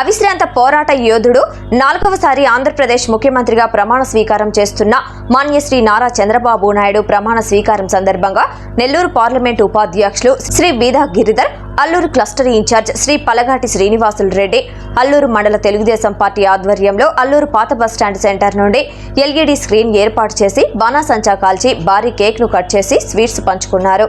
అవిశ్రాంత పోరాట యోధుడు నాలుగవసారి ఆంధ్రప్రదేశ్ ముఖ్యమంత్రిగా ప్రమాణ స్వీకారం చేస్తున్న మాన్యశ్రీ నారా చంద్రబాబు నాయుడు ప్రమాణ స్వీకారం సందర్భంగా నెల్లూరు పార్లమెంటు ఉపాధ్యక్షులు Shri Beeda Giridhar Alluru cluster in charge Shri Palagati Srinivasulu Reddy Alluru మండల తెలుగుదేశం పార్టీ ఆధ్వర్యంలో అల్లూరు పాత బస్టాండ్ సెంటర్ నుండి ఎల్ఈడి స్క్రీన్ ఏర్పాటు చేసి బాణాసంచా కాల్చి భారీ కేక్ను కట్ చేసి స్వీట్స్ పంచుకున్నారు.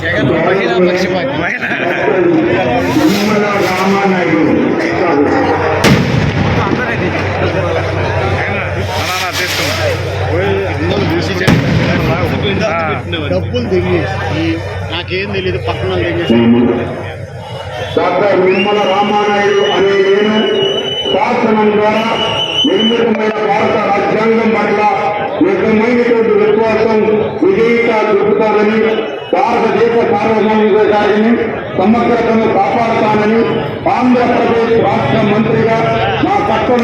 జగన్ మహిళా పక్షపాతి మహిళా డబ్బులు తెగేసి నాకేం తెలియదు పక్కన తెగేసి డాక్టర్ నిమ్మల రామానాయుడు అనే నేను శాసనం ద్వారా నిర్మితమైన భారత రాజ్యాంగం పట్ల నిజమైనటువంటి విశ్వాసం విజేత భారతదేశ సార్వభౌమికారిని సమగ్రతను కాపాడుతానని ఆంధ్రప్రదేశ్ రాష్ట్ర మంత్రిగా కర్తవ్యాలను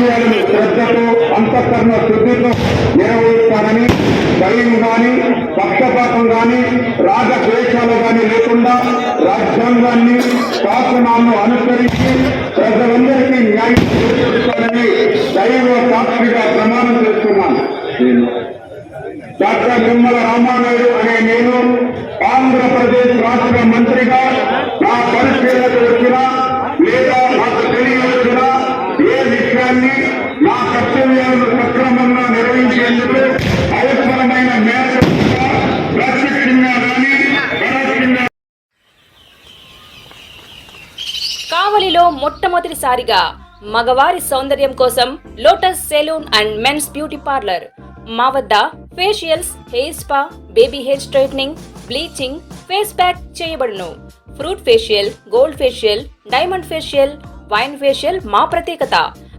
శ్రద్ధతో అంతఃకరణ శుద్ధితో నిర్వహిస్తానని భయం గాని పక్షపాతం గాని రాగద్వేషాలు గాని లేకుండా రాజ్యాంగాన్ని శాసనాలను అనుసరించి ప్రజలందరికీ న్యాయం చేస్తానని దైవ సాక్షిగా ప్రమాణం చేస్తున్నాను. డాక్టర్ నిమ్మల రామానాయుడు అనే నేను ఆంధ్రప్రదేశ్ రాష్ట్ర మంత్రిగా నా పరిశీలనకు విషయాన్ని నా కర్తవ్యాలను సక్రమంగా నిర్వహించేందుకు అవసరమైన కావలిలో మొట్టమొదటిసారిగా మగవారి సౌందర్యం కోసం lotus salon and men's beauty parlour. మా వద్ద facials hair spa baby hair straightening bleaching face pack చేయబడును. Fruit facial gold facial diamond facial wine facial మా ప్రత్యేకత.